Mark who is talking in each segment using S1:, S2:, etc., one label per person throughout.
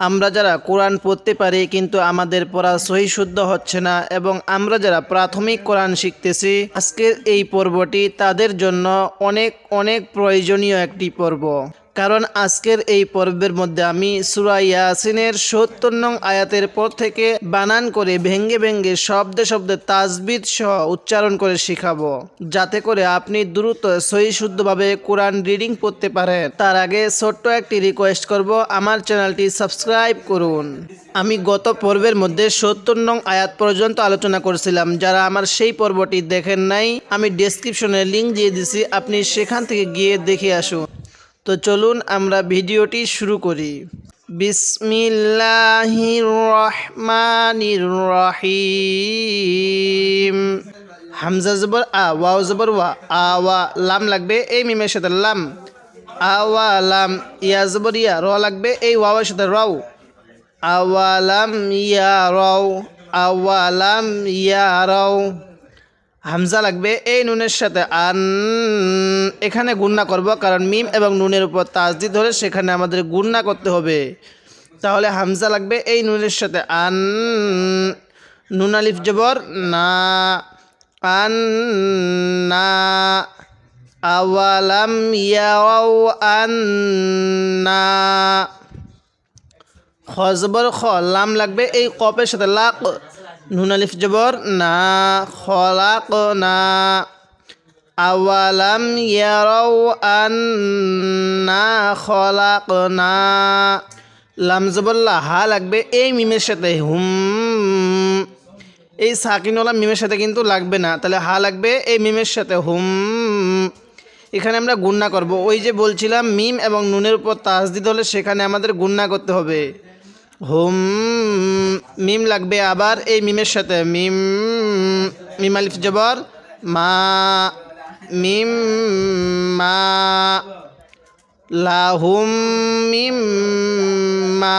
S1: আমরা যারা কোরআন পড়তে পারি, কিন্তু আমাদের পড়া সহি শুদ্ধ হচ্ছে না, এবং আমরা যারা প্রাথমিক কোরআন শিখতেছি, আজকের এই পর্বটি তাদের জন্য অনেক অনেক প্রয়োজনীয় একটি পর্ব। কারণ আজকের এই পর্বের মধ্যে আমি সুরা ইয়াসিনের সত্তর নং আয়াতের পর থেকে বানান করে ভেঙ্গে ভেঙ্গে শব্দে শব্দে তাজবিদ সহ উচ্চারণ করে শিখাবো। যাতে করে আপনি দ্রুত সহি শুদ্ধভাবে কোরআন রিডিং পড়তে পারেন। তার আগে ছোট্ট একটি রিকোয়েস্ট করব, আমার চ্যানেলটি সাবস্ক্রাইব করুন। আমি গত পর্বের মধ্যে সত্তর নং আয়াত পর্যন্ত আলোচনা করেছিলাম। যারা আমার সেই পর্বটি দেখেন নাই, আমি ডেসক্রিপশনে লিঙ্ক দিয়ে দিছি। আপনি সেখান থেকে গিয়ে দেখে আসুন। তো চলুন আমরা ভিডিওটি শুরু করি। রহিম হামজা জবর আ জবর ওয়া, আ, ওয়া, লাম লাগবে এই মিমের সাথে লাম। আওয়া লাম, ইয়া জবর, ইয়া, র লাগবে এই ওয়াওয়ের সাথে রও। আওয়ালাম ইয়া, রও। আওয়ালাম ইয়া, রও। হামজা লাগবে, এই নুনের সাথে। আন এখানে গুন্না করব, কারণ মিম এবং নুনের উপর তাজদি ধরে সেখানে আমাদের গুন্না করতে হবে। তাহলে হামজা লাগবে, এই নুনের সাথে। আন নুন আলিফ জবর, না। আন না। আওয়ালাম ইয়াও আন না খ জবর, খ লাম লাগবে, এই কপের সাথে লাক নুন আলিফ জবর, না খলাক না আওয়ালাম ইয়ারাও আন্না খলাক না লাম জবল্লা হা লাগবে এই মিমের সাথে, হুম। এই সাকিনওয়ালা মিমের সাথে কিন্তু লাগবে না, তাহলে হা লাগবে এই মিমের সাথে, হুম। এখানে আমরা গুন্না করব। ওই যে বলছিলাম, মিম এবং নুনের উপর তাজ দিতে হলে সেখানে আমাদের গুন্না করতে হবে। হুম মিম লাগবে আবার এই মিমের সাথে মিম মিম আলিফ জবর মা মিম মা লাহুম মিম মা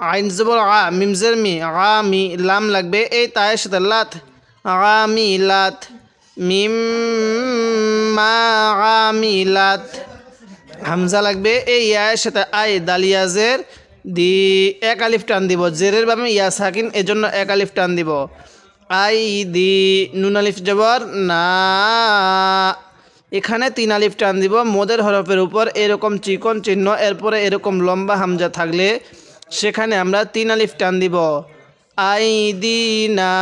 S1: আইন জবর আ মিমজের মি আ মি লাম লাগবে এই তায়ের সাথে লাত আ মি লাত মিম মা আ মি লাত হামজা লাগবে এই ইয়ায়ের সাথে আই দালিয়াজের দি এক আলিফ টান দিব, জেরের বামে ইয়া সাকিন, এজন্য এক আলিফ টান দিব। আই দি নুন আলিফ জবর, না। এখানে তিন আলিফ টান দিব, মোদের হরফের উপর এরকম চিকন চিহ্ন, এরপরে এরকম লম্বা হামজা থাকলে সেখানে আমরা তিন আলিফ টান দিব। আই দি না।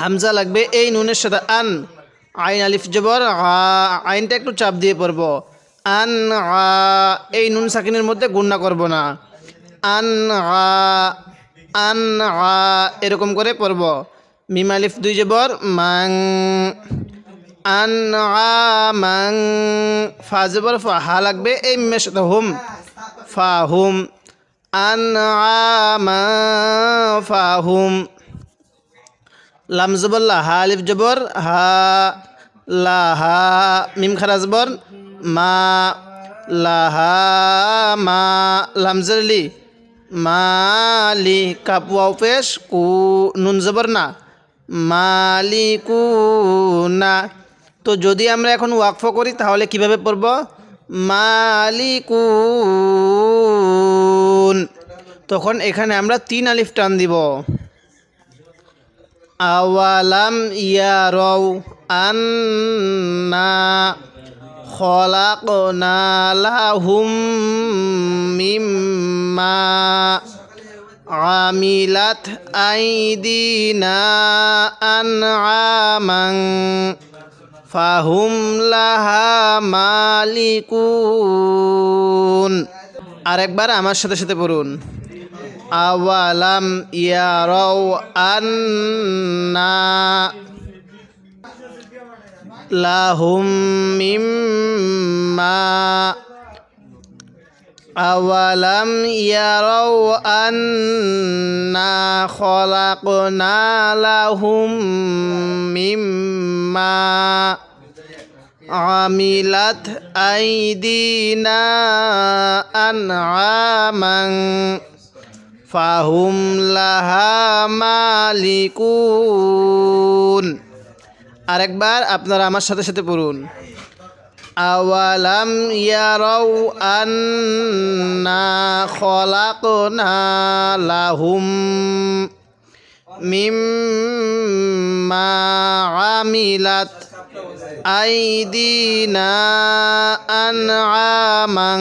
S1: হামজা লাগবে এই নুনের সাথে, আন। আইন আলিফ জবর আইনটা একটু চাপ দিয়ে পড়ব। আন এই নুন সাকিনের মধ্যে গুণনা করব না। আন আ, আন আ, এরকম করে পড়ব। মিম আলিফ দুই জবর মাং আন আ মাং ফা জবর ফা হা লাগবে এই মিমের সাথে হুম ফা হুম আন আ মা ফা হুম। লাম জবর লা হা আলিফ জবর হা লা হা মিম খারা জবর মা লাহা মা লাম জরলি মালি কাপ ওয়াও পেশ কু নুন জবর না মালিকু না তো যদি আমরা এখন ওয়াকফ করি, তাহলে কীভাবে পড়ব? মালিকুন। তখন এখানে আমরা তিন আলিফ টান দিব। আওয়ালাম ইয়ারও আন্না লাহুম আমিলাত আইদিনা আনআমাং ফাহুম লাহা মালিকুন। আরেকবার আমার সাথে সাথে পড়ুন। আওয়ালাম ইয়ারাও আন্না লাহুম মিম্মা আওয়ালাম ইয়ারাও আন্না খলাকনা লাহুম মিম্মা আমিলাত আইদিনা আনআমাং ফাহুম লাহা মালিকুন আরেকবার আপনারা আমার সাথে সাথে পড়ুন। আওয়ালাম ইয়ারাউ আন্না খলাকনা লাহুম মিম্মা আমিলাত আইদিনা আনআমাং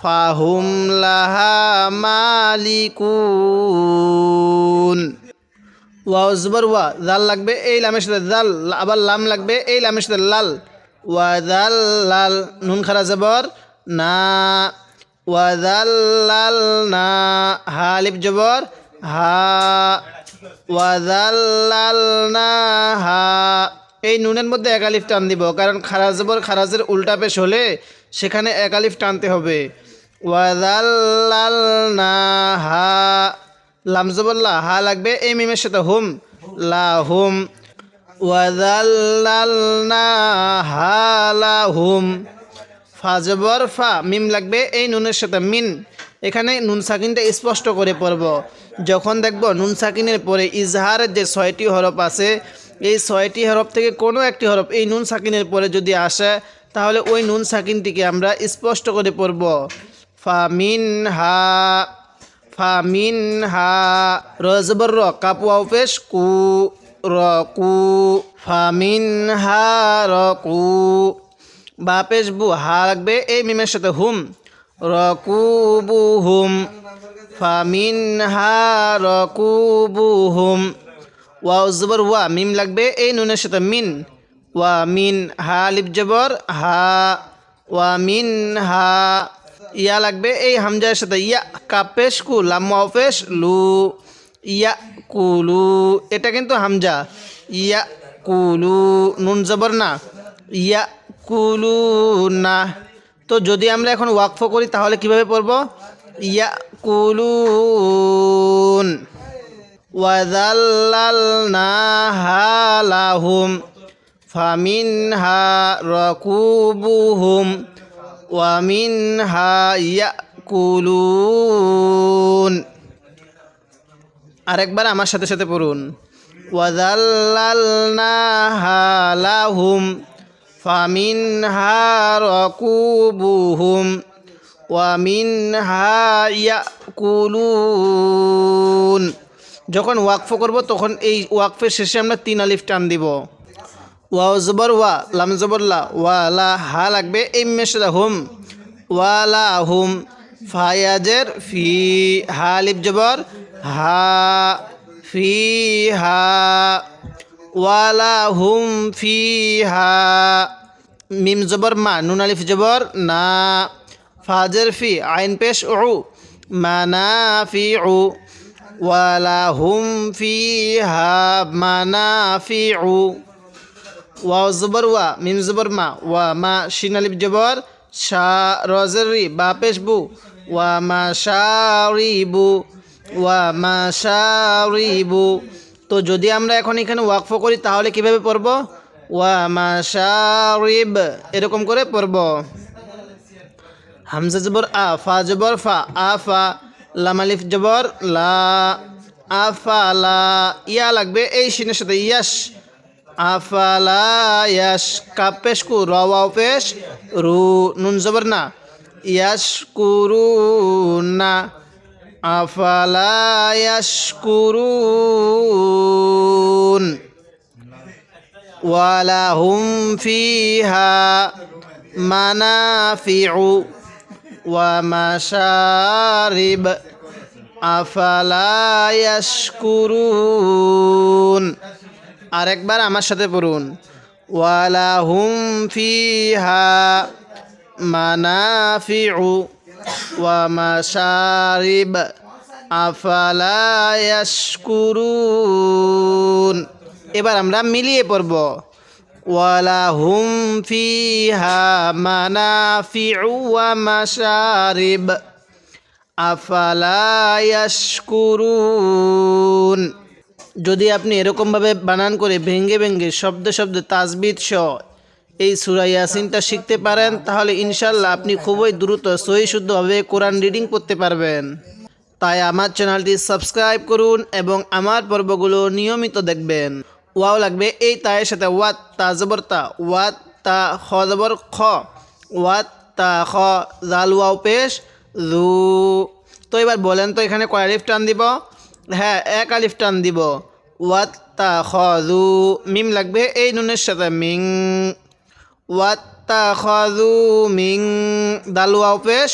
S1: ফাহুম লাহা মালিকুন ওয়া জবর ওয়া জাল লাগবে এই লামের সাথে জাল আবার লাম লাগবে এই লামের সাথে লাল ওয়া জাল লাল নুন খারা জবর, না। ওয়া জাল লাল না হালিফ জবর, হা। ওয়া না। হা। এই নুনের মধ্যে একালিফ টান দিব, কারণ খারাজ জবর খারাজের উল্টা পেশ হলে সেখানে একালিফ টানতে হবে। ওয়া জাল লাল না হা লা। হা লাগবে, এই মিমের সাথে হুম। লা, হুম। হা লা ফাজবর ফা মিম লাগবে, এই নুনের সাথে মিন। এখানে নুন সাকিনটা স্পষ্ট করে পড়ব। যখন দেখব নুন সাকিনের পরে ইজহারের যে ছয়টি হরফ আছে, এই ছয়টি হরফ থেকে কোনো একটি হরফ এই নুন সাকিনের পরে যদি আসে, তাহলে ওই নুন সাকিনটিকে আমরা স্পষ্ট করে পড়ব। ফা মিন হা ফামিন হা, রজবর র, কাপু আউপেশ কু। র কু ফামিন হা র কু বাপেশ বু, হা লাগবে, এই মিমের সাথে হুম। র কু বু হুম ফামিন হা র কু বু হুম। ওয়া জবর, ওয়া, মিম লাগবে, এই নুনের সাথে মিন। ওয়া, মিন, হা, লিপ জবর, হা। ওয়া, মিন, হা। ইয়া লাগবে, এই হামজার সাথে ইয়া। কাপেশ কু লামাফেশ লু। ইয়া কুলু এটা কিন্তু হামজা। ইয়া কুলু নুন জবর না। ইয়া কুলু না তো যদি আমরা এখন ওয়াকফ করি, তাহলে কীভাবে পড়ব? ইয়া কুলুন ওয়াদাল্লালনাহা লাহুম, ফামিনহা রকুবুহুম, ওয়ামিনহা ইয়াকুলুন। আরেকবার আমার সাথে সাথে পড়ুন। ওয়াদাল্লালনাহা লাহুম, ফামিনহা রকুবুহুম, ওয়ামিনহা ইয়াকুলুন। যখন ওয়াকফ করব, তখন এই ওয়াকফের শেষে আমরা তিন আলিফ টান দিব। ওয়াও জবর ওয়া, লাম জবর লা ওয়ালা হা লাগবে এই মেশলা হুম ওয়ালা হুম ফায়াজের ফি হা লিপ জবর, হা, ফি, হা, ওয়ালা হুম ফি, হা, মিম জবর মা, নুন আলিফ জবর, না, ফাজের ফি, আইন পেশ উ মানা ফি, উ, ওয়ালা হুম ফি, হা মানা ফি, উ ওয়া জবর, ওয়া, মিম জবর, মা, ওয়া, মা, শিন আলিফ জবর, শা, রজের রি বা পেশ বু ওয়া মা শারিবু ওয়া মা শারিবু তো যদি আমরা এখন এখানে ওয়াকফ করি, তাহলে কীভাবে পড়ব? ওয়া মা শারিব এরকম করে পড়ব। হামজা জবর আ, ফা জবর ফা, আ ফা, লাম আলিফ জবর লা আফা লা, ইয়া লাগবে এই শিনের সাথে ইয়াস আফালা ইয়াস কাপ পেশ কু রওয়াও পেশ, রু, নুন জবর না। ইয়াস কুরু না আফালা ইয়াস কুরুন ওয়ালাহুম ফিহা মানাফিউ ওয়া মাশারিব, আফালা আরেকবার আমার সাথে পড়ুন। ওয়ালাহুম ফিহা মানাফিউ ওয়া মাশারিব, আফালা ইয়াশকুরুন। এবার আমরা মিলিয়ে পড়ব। ওয়ালাহুম ফিহা মানাফিউ ওয়া মাশারিব, আফালা ইয়াশকুরুন। যদি আপনি এরকমভাবে বানান করে ভেঙ্গে ভেঙ্গে শব্দে শব্দে তাজবিদ সহ এই সুরা ইয়াসিনটা শিখতে পারেন, তাহলে ইনশাল্লাহ আপনি খুবই দ্রুত, সহি শুদ্ধভাবে কোরআন রিডিং করতে পারবেন। তাই আমার চ্যানেলটি সাবস্ক্রাইব করুন এবং আমার পর্বগুলো নিয়মিত দেখবেন। ওয়াও লাগবে, এই তায়ের সাথে ওয়াত তাজবরতা ওয়াত তা খ জবর খ ওয়াত তা খ জাল ওয়াও পেশ, জু। তো এবার বলেন তো এখানে কয় আলিফ টান দিব? হ্যাঁ এক আলিফ টান দিব। ওয়াত তা খ, জু, মিম লাগবে, এই নুনের সাথে মিং ওয়াত্তা খাজু মিং দাল ওয়াও পেশ,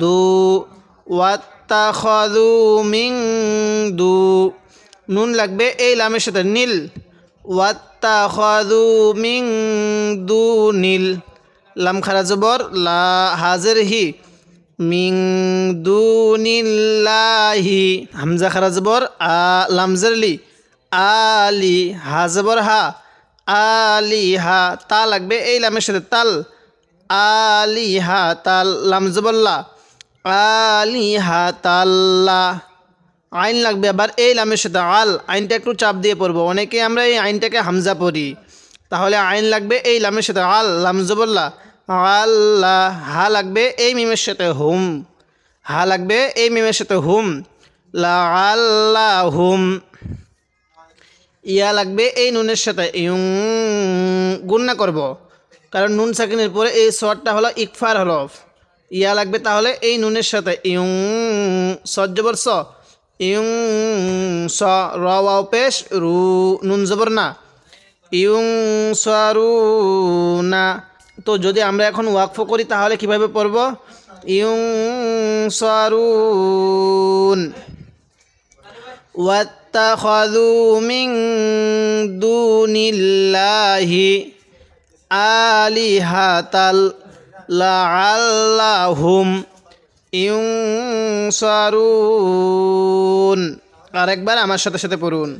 S1: দু ওয়াত্তা খাজু মিং দু, নুন লাগবে এই লামের সাথে, নীল ওয়াত্তা খাজু মিং দু, নীল, লাম খারা লা হাজের হি মিং দু নীলাহি হামজা খারা জবর, আ লামজের লি আলি হা হা আলিহা, তা লাগবে এই লামের সাথে, তাল। আলিহা, তাল, লাম জবল্লা। আলিহা, তাল্লা। আইন লাগবে আবার এই লামের সাথে, আল। আইনটা একটু চাপ দিয়ে পড়ব। অনেকে আমরা এই আইনটাকে হামজা পড়ি। তাহলে আইন লাগবে এই লামের সাথে, আল, লাম জবল্লা। আল্লাহ, হা লাগবে এই মিমের সাথে, হুম। হা লাগবে এই মিমের সাথে, হুম। লা আল্লাহ, হুম। ইয়া লাগবে, এই নুনের সাথে। ইউং গুন্না করব। কারণ নুন সাকিনের পরে এই শটটা হলো ইকফার হলফ ইয়া লাগবে তাহলে এই নুনের সাথে। ইউং সজ্জবর স। ইউং স, র, ওয়াও, পেশ, রু, নুন জবর না। ইউং সারু না। তো যদি আমরা এখন ওয়াকফ করি তাহলে কীভাবে পড়ব? ইউং সারুন واتخذوا من دون الله آلهة لعلهم ينصرون আরেকবার আমার সাথে সাথে পড়ুন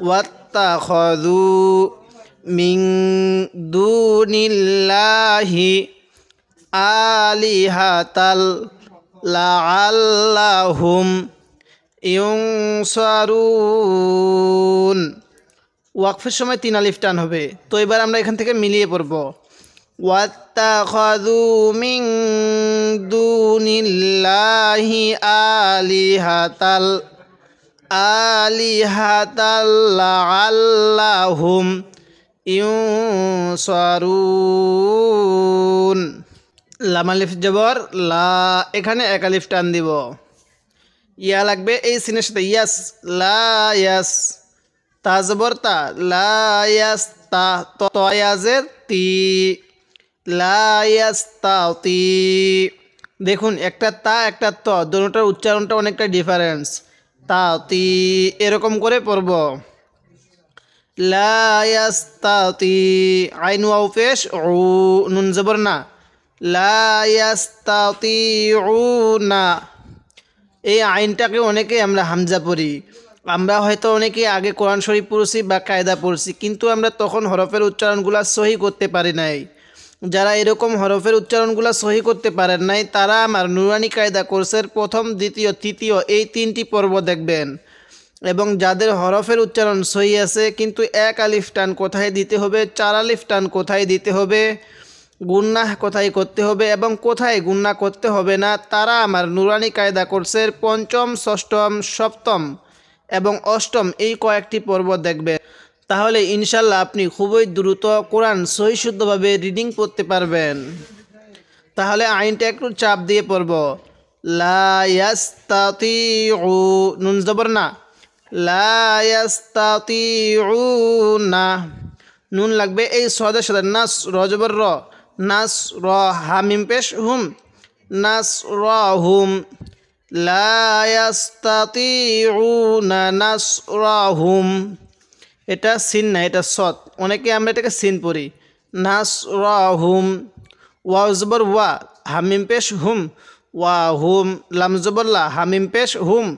S1: واتخذوا من دون الله آلهة لعلهم ইউংসারুন ওয়াকফের সময় তিন আলিফ টান হবে। তো এবার আমরা এখান থেকে মিলিয়ে পড়ব। ওয়াত্তাখাযু মিন দুনিল্লাহি আলিহাতাল আলিহাতাল লাআল্লাহুম ইউংসারুন লাম আলিফ জবর, লা এখানে এক আলিফ টান দিব। ইয়া লাগবে, এই সিনের সাথে ইয়াস, লা ইয়াস, তা জবর তা তয়াজের তি লা ইয়াস তা দেখুন, একটা তা, একটা ত দুটোটার উচ্চারণটা অনেকটা ডিফারেন্স তা, তি, এরকম করে পড়ব। লা ইয়াস তা তি, আইন ওয়াও পেশ, উ, নুন জবর না। লা ইয়াস তা তি, উ, না। এই আইনটাকে অনেকে আমরা হামজা পড়ি। আমরা হয়তো অনেকে আগে কোরআন শরীফ পড়ছি বা কায়দা পড়ছি, কিন্তু আমরা তখন হরফের উচ্চারণগুলো সহি করতে পারি নাই। যারা এরকম হরফের উচ্চারণগুলো সহি করতে পারেন নাই, তারা আমার নুরানি কায়দা কোর্সের প্রথম, দ্বিতীয়, তৃতীয় এই তিনটি পর্ব দেখবেন। এবং যাদের হরফের উচ্চারণ সহি আছে, কিন্তু এক আলিফ টান কোথায় দিতে হবে, চার আলিফ টান কোথায় দিতে হবে গুন্না কোথায় করতে হবে এবং কোথায় গুন্না করতে হবে না, তারা আমার নুরানি কায়দা কোর্সের পঞ্চম, ষষ্ঠম, সপ্তম এবং অষ্টম, এই কয়েকটি পর্ব দেখবে। তাহলে ইনশাল্লাহ আপনি খুবই দ্রুত কোরআন সহিশুদ্ধভাবে রিডিং করতে পারবেন। তাহলে আইনটা একটু চাপ দিয়ে পড়ব। লাস্তাতি নুন জবর না। লাস্তাতি না নুন লাগবে এই সদের সাথে নাস রজবর র। নাস র হামিম পেশ হুম। নাস র হুম লাস্তাতিউনা নাস র হুম এটা সিন না, এটা সৎ। অনেকে আমরা এটাকে সিন পড়ি। নাস র হুম ওয়াজবর ওয়া, হামিম পেশ হুম। ওয়া হুম লা, হামিম পেশ হুম।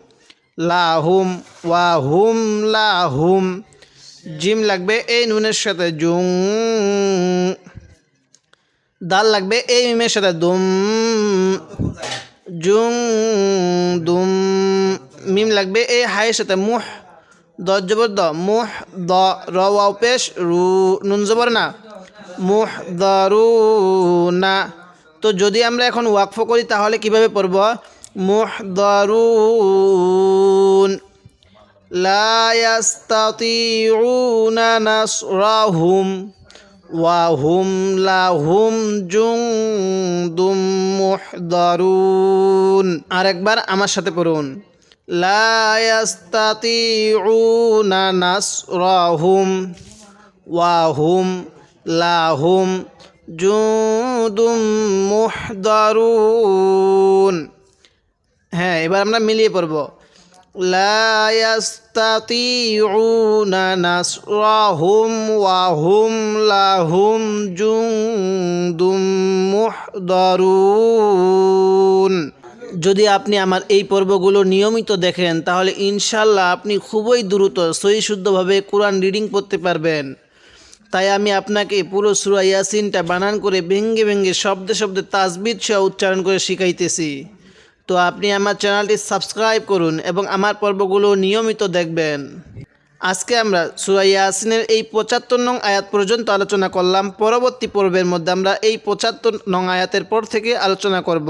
S1: লা হুম ওয়া হুম লা হুম জিম লাগবে এই নুনের সাথে। জুং। দাল লাগবে, এই মিমের সাথে দুম, জুম, দুম, মিম লাগবে, এই হায়ের সাথে মুহ দ জবর দ, মুহ, দ, র, ওয়াও, পেশ, রু, নুন জবর না, মুহ, দ, রু, না। তো যদি আমরা এখন ওয়াকফ করি, তাহলে কীভাবে পড়ব? মুহ, দ, রু লা ইয়াস্তাতিউনা নাসরাহুম। ওয়াহুম লাহুম জুংদুম মুহদারুন আরেকবার আমার সাথে পড়ুন। লা ইয়াস্তাতিউনা নাসরাহুম ওয়াহুম লাহুম জুদুম মুহদারুন হ্যাঁ এবার আমরা মিলিয়ে পড়ব। ইয়াস্তাতিউনা নাসরাহুম ওয়া হুম লাহুম জুনদুম মুহদারুন। যদি আপনি আমার এই পর্বগুলো নিয়মিত দেখেন, তাহলে ইনশাল্লাহ আপনি খুবই দ্রুত, সহি শুদ্ধভাবে কোরআন রিডিং করতে পারবেন। তাই আমি আপনাকে পুরো সুরা ইয়াসিনটা বানান করে ভেঙ্গে ভেঙ্গে শব্দে শব্দে তাজবিদ সহ উচ্চারণ করে শিখাইতেছি। তো আপনি আমার চ্যানেলটি সাবস্ক্রাইব করুন এবং আমার পর্বগুলো নিয়মিত দেখবেন। আজকে আমরা সুরা ইয়াসিনের এই পঁচাত্তর নং আয়াত পর্যন্ত আলোচনা করলাম। পরবর্তী পর্বের মধ্যে আমরা এই পঁচাত্তর নং আয়াতের পর থেকে আলোচনা করব।